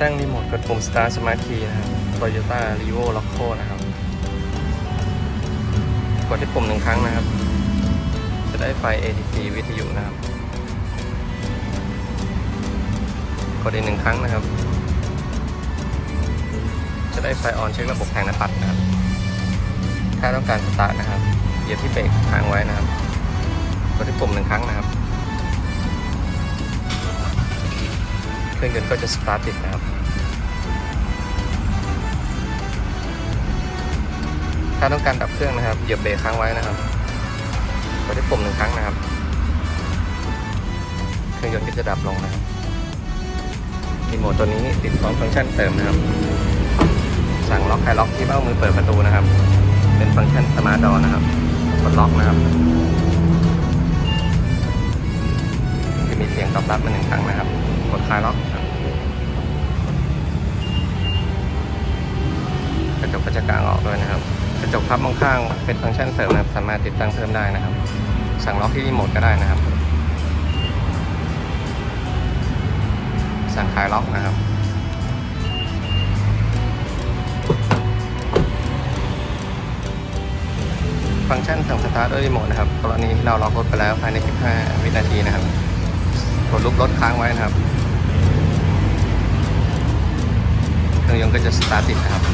ตั้งรีโมทกดปุ่ม Start Smart Key นะครับ Toyota r e v o Loco นะครับ กดที่ปุ่มหนึ่งครั้งนะครับ จะได้ไฟ ADC วิทยุนะครับ กดอีกหนึ่งครั้งนะครับ จะได้ไฟออนเช็คระบบแผงหน้าปัดนะครับ ถ้าต้องการสตาร์ทนะครับ เหยียบที่เบรกค้างไว้นะครับ กดที่ปุ่มหนึ่งครั้งนะครับ เครื่องยนต์ก็จะสตาร์ทติดนะครับ ถ้าต้องการดับเครื่องนะครับ เหยียบเบรกค้างไว้นะครับกดที่ปุ่มหนึ่งครั้งนะครับ เครื่องยนต์ก็จะดับลงนะครับรีโมทตัวนี้ติดพร้อมฟังก์ชันเติมนะครับ สั่งล็อกใครล็อกที่เบ้ามือเปิดประตูนะครับ เป็นฟังก์ชันสมาร์ทดอนะครับกดล็อกนะครับจะมีเสียงตอบรับมาหนึ่งครั้งนะครับ กดคลายล็อกครับ ก็จะกางออกด้วยนะครับ กระจกพับมองข้างเป็นฟังก์ชันเสริมนะครับ สามารถติดตั้งเพิ่มได้นะครับ สั่งล็อกที่รีโมทก็ได้นะครับ สั่งคลายล็อกนะครับฟังก์ชันสั่งสตาร์ทด้วยรีโมทนะครับ กรณีที่เราล็อกรถไปแล้วภายใน 15 วินาทีนะครับ กดลูกรถค้างไว้นะครับ เครื่องยนต์ก็จะสตาร์ทติดนะครับ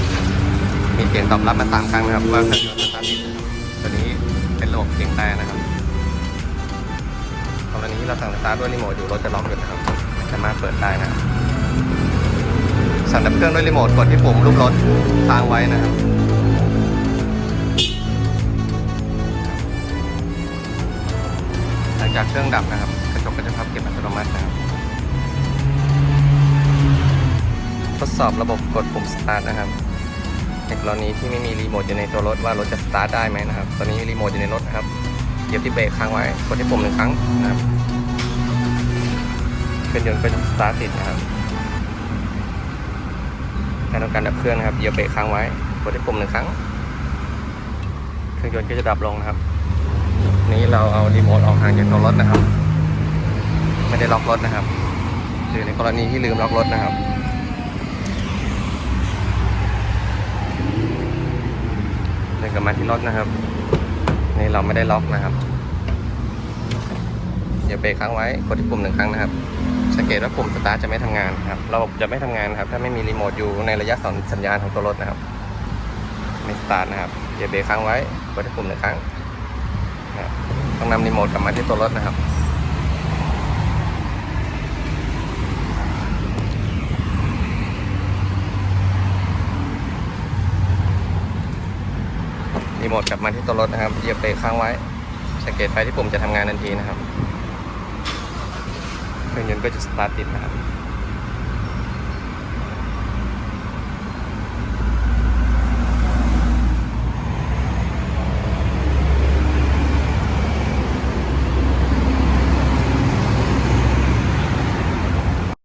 มีเสียงตอบรับมาตามครั้งนะครับว่าเครื่องยนต์สตาร์ทติดตัวนี้เป็นระบบเสียงแต่นะครับกรณีที่เราสั่งสตาร์ทด้วยรีโมทอยู่รถจะล็อกอยู่นะครับสามารถเปิดได้นะครับสั่งดับเครื่องด้วยรีโมทกดที่ปุ่มลูกรถค้างไว้นะครับหลังจากเครื่องดับนะครับกระจกก็จะพับเก็บอัตโนมัตินะครับทดสอบระบบกดปุ่มสตาร์ทนะครับ ในกรณีที่ไม่มีรีโมทอยู่ในตัวรถว่ารถจะสตาร์ทได้ไหมนะครับ ตอนนี้รีโมทอยู่ในรถนะครับเหยียบที่เบรกค้างไว้กดที่ปุ่มหนึ่งครั้งนะครับเครื่องยนต์ก็จะสตาร์ทติดนะครับถ้าต้องการดับเครื่องนะครับเหยียบเบรกค้างไว้กดที่ปุ่มหนึ่งครั้ง เครื่องยนต์ก็จะดับลงนะครับ นี้เราเอารีโมทออกห่างจากตัวรถนะครับ ไม่ได้ล็อกรถนะครับหรือในกรณีที่ลืมล็อกรถนะครับ เดินก ลับมาที่รถนะครับ นี่เราไม่ได้ล็อกนะครับอย่าเบรกค้างไว้กดที่ปุ่มหนึ่งครั้งนะครับ สังเกตว่าปุ่มสตาร์ทจะไม่ทำงานครับระบบจะไม่ทำงานครับ ถ้าไม่มีรีโมทอยู่ในระยะสองสัญญาณของตัวรถนะครับไม่สตาร์ทนะครับอย่าเบรกค้างไว้กดที่ปุ่มหนึ่งครั้งนะครับต้องนำรีโมทกลับมาที่ตัวรถนะครับ รีโมทกลับมาที่ตัวรถนะครับเหยียบเบรกค้างไว้ สังเกตไฟที่ปุ่มจะทำงานทันทีนะครับ เครื่องยนต์ก็จะสตาร์ทติดนะครับ